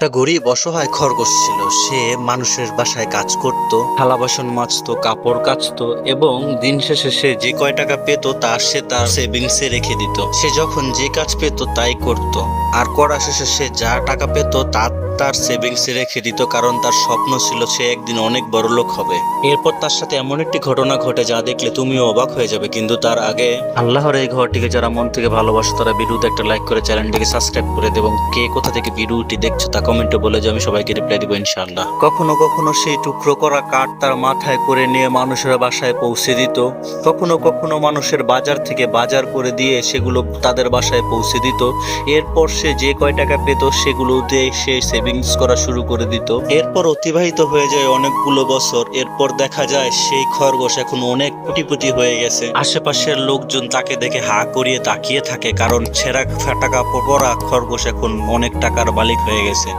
একটা গরিব অসহায় খরগোশ ছিল। সে মানুষের বাসায় কাজ করত, থালা বাসন মাজতো, কাপড় কাচতো এবং দিন শেষে সে যে কয় টাকা পেত তা সে তার সেভিংসে রেখে দিত। সে যখন যে কাজ পেত তাই করত। আর করা শেষে সে যা টাকা পেত তা তার সেভিংসে রেখে দিত, কারণ তার স্বপ্ন ছিল সে একদিন অনেক বড় লোক হবে। এরপর তার সাথে এমন একটি ঘটনা ঘটে যা দেখলে তুমিও অবাক হয়ে যাবে, কিন্তু তার আগে আল্লাহর এই ঘরটিকে যারা মন থেকে ভালোবাসো, তারা ভিডিওতে একটা লাইক করে চ্যানেলটিকে সাবস্ক্রাইব করে দেব কে কোথা থেকে ভিডিওটি দেখছ তা কমেন্টে বলে যে আমি সবাইকে রিপ্লাই দিব ইনশাআল্লাহ। কখনো কখনো সেই টুকরো করা কাঠ তার মাথায় করে নিয়ে মানুষের বাসায় পৌঁছে দিত। কখনো কখনো মানুষের বাজার থেকে বাজার করে দিয়ে সেগুলো তাদের বাসায় পৌঁছে দিত। এরপর সে যে কয় টাকা পেত সেগুলো দিয়ে সে সেভিংস করা শুরু করে দিত। এরপর অতিবাহিত হয়ে যায় অনেকগুলো বছর। এরপর দেখা যায় সেই খরগোশ এখন অনেক কোটিপতি হয়ে গেছে। আশেপাশের লোকজন তাকে দেখে হা করিয়ে তাকিয়ে থাকে, কারণ ছেঁড়া ফাটাকা পড়া খরগোশ এখন অনেক টাকার মালিক হয়ে গেছে।